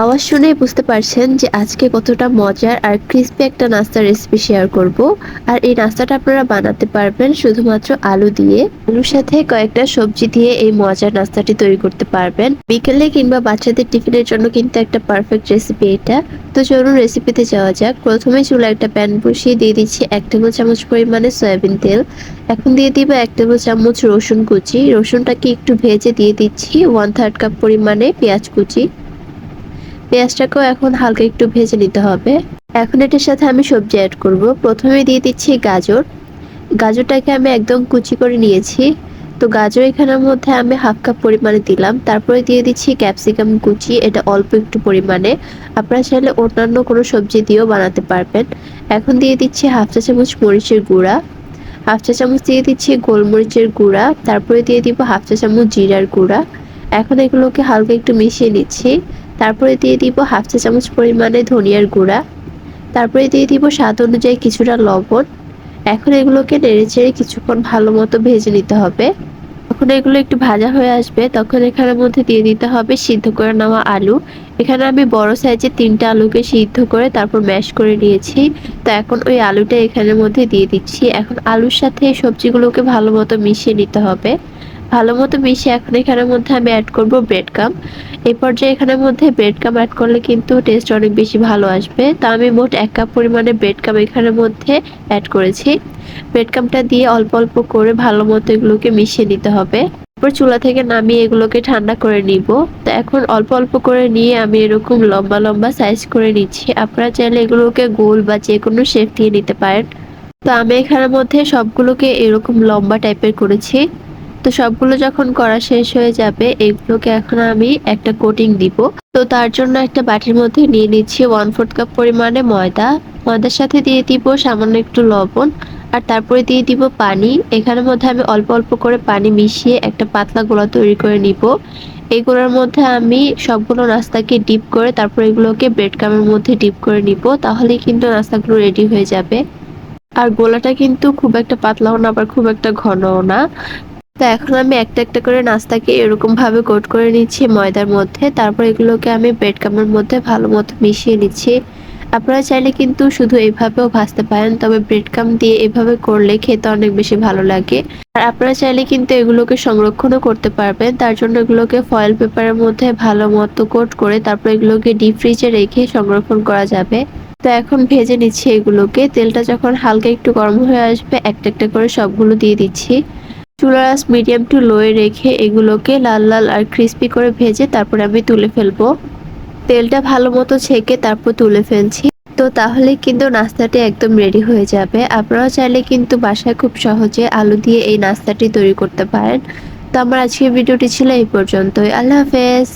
আওয়াজ শুনেই বুঝতে পারছেন যে আজকে কতটা মজার আর ক্রিস্পি একটা নাস্তার রেসিপি শেয়ার করব। আর এই নাস্তাটা আপনারা বানাতে পারবেন শুধুমাত্র আলু দিয়ে। আলুর সাথে কয়েকটা সবজি দিয়ে এই মজার নাস্তাটি তৈরি করতে পারবেন। বিকেলে কিংবা বাচ্চাদের টিফিনের জন্য কিন্তু একটা পারফেক্ট রেসিপি এটা। তো চলুন রেসিপিতে যাওয়া যাক। প্রথমে চুলা একটা প্যান বসিয়ে দিয়ে দিচ্ছি এক টেবিল চামচ পরিমাণে সয়াবিন তেল। এখন দিয়ে দিব এক টেবিল চামচ রসুন কুচি। রসুনটাকে একটু ভেজে দিয়ে দিচ্ছি ওয়ান থার্ড কাপ পরিমাণে পেঁয়াজ কুচি। পেঁয়াজটাকেও এখন হালকা একটু ভেজে নিতে হবে। এখন এটার সাথে আমি সবজি অ্যাড করব। প্রথমে দিয়ে দিচ্ছি গাজর। গাজরটাকে আমি একদম কুচি করে নিয়েছি। তো গাজর এখানের মধ্যে আমি হাফ কাপ পরিমাণে দিলাম। তারপরে দিয়ে দিচ্ছি ক্যাপসিকাম কুচি। এটা অল্প একটু পরিমাণে। আপনারা চাইলে অন্যান্য কোনো সবজি দিয়েও বানাতে পারবেন। এখন দিয়ে দিচ্ছি হাফ চা চামচ মরিচের গুঁড়া। হাফ চা চামচ দিয়ে দিচ্ছি গোলমরিচের গুঁড়া। তারপরে দিয়ে দিব হাফ চা চামচ জিরার গুঁড়া। এখন এগুলোকে হালকা একটু মিশিয়ে নিচ্ছি। তারপরে দিয়ে দিব হাফ চা চামচ পরিমাণে ধনিয়ার গুঁড়া। তারপরে দিয়ে দিব স্বাদ অনুযায়ী কিছুটা লবণ। এখন এগুলোকে নেড়ে চেড়ে কিছুক্ষণ ভালো মতো ভেজে নিতে হবে। যখন এগুলো একটু ভাজা হয়ে আসবে, তখন এখানের মধ্যে দিয়ে দিতে হবে সিদ্ধ করে নেওয়া আলু। এখানে আমি বড় সাইজের তিনটা আলুকে সিদ্ধ করে তারপর ম্যাশ করে নিয়েছি। তো এখন ওই আলুটা এখানের মধ্যে দিয়ে দিচ্ছি। এখন আলুর সাথে সবজিগুলোকে ভালো মতো মিশিয়ে নিতে হবে। ভালো মতো মিশিয়ে এখন এখানের মধ্যে আমি অ্যাড করব ব্রেড কাম এই পর্যায়ে এখানের মধ্যে ব্রেড কাম অ্যাড করলে কিন্তু টেস্ট অনেক বেশি ভালো আসবে। তা আমি মোট এক কাপ পরিমাণে ব্রেড কাম এখানের মধ্যে অ্যাড করেছি। ব্রেড কামটা দিয়ে অল্প অল্প করে ভালো মতো এগুলোকে মিশিয়ে নিতে হবে। তারপর চুলা থেকে নামিয়ে এগুলোকে ঠান্ডা করে নিব। তো এখন অল্প অল্প করে নিয়ে আমি এরকম লম্বা লম্বা সাইজ করে নিচ্ছি। আপনারা চাইলে এগুলোকে গোল বা যে কোনো শেপ দিয়ে নিতে পারেন। তো আমি এখানের মধ্যে সবগুলোকে এরকম লম্বা টাইপের করেছি। তো সবগুলো যখন করা শেষ হয়ে যাবে এগুলোকে এখন আমি একটা কোটিং দিব। তো তার জন্য একটা বাটির মধ্যে নিয়ে নিচ্ছি ওয়ান ফোর্থ কাপ পরিমাণে ময়দা। ময়দার সাথে দিয়ে দিব সামান্য একটু লবণ। আর তারপরে দিয়ে দিব পানি। এখানের মধ্যে আমি অল্প অল্প করে পানি মিশিয়ে একটা পাতলা গোলা তৈরি করে নিব। এই গোলার মধ্যে আমি সবগুলো নাস্তাকে ডিপ করে তারপর এগুলোকে ব্রেড কামের মধ্যে ডিপ করে নিব। তাহলেই কিন্তু নাস্তাগুলো রেডি হয়ে যাবে। আর গোলাটা কিন্তু খুব একটা পাতলাও না, আবার খুব একটা ঘনও না। তো এখন আমি একটা একটা করে নাস্তাকে এরকম ভাবে কোট করে নিচ্ছি ময়দার মধ্যে। তারপর এগুলোকে আমি ব্রেড কামের মধ্যে ভালো মতো মিশিয়ে নিচ্ছি। আপনারা চাইলে কিন্তু শুধু এইভাবেও ভাজতে পারেন, তবে ব্রেড কাম দিয়ে এভাবে করলে খেতে অনেক বেশি ভালো লাগে। আর আপনারা চাইলে কিন্তু এগুলোকে সংরক্ষণও করতে পারবেন। তার জন্য এগুলোকে ফয়েল পেপারের মধ্যে ভালো মতো কোট করে তারপর এগুলোকে ডিপ ফ্রিজে রেখে সংরক্ষণ করা যাবে। তো এখন ভেজে নিচ্ছি এগুলোকে। তেলটা যখন হালকা একটু গরম হয়ে আসবে, একটা একটা করে সবগুলো দিয়ে দিচ্ছি। চুলার আঁচ মিডিয়াম টু লোয়ে রেখে এগুলোকে লাল লাল আর ক্রিস্পি করে ভেজে তারপর আমি তুলে ফেলব। তেলটা ভালো মতো ছেঁকে তারপর তুলে ফেলছি। তো তাহলে কিন্তু নাস্তাটি একদম রেডি হয়ে যাবে। আপনারা চাইলে কিন্তু বাসায় খুব সহজে আলু দিয়ে এই নাস্তাটি তৈরি করতে পারেন। তো আমার আজকের ভিডিওটি ছিল এই পর্যন্তই। আল্লাহ হাফেজ।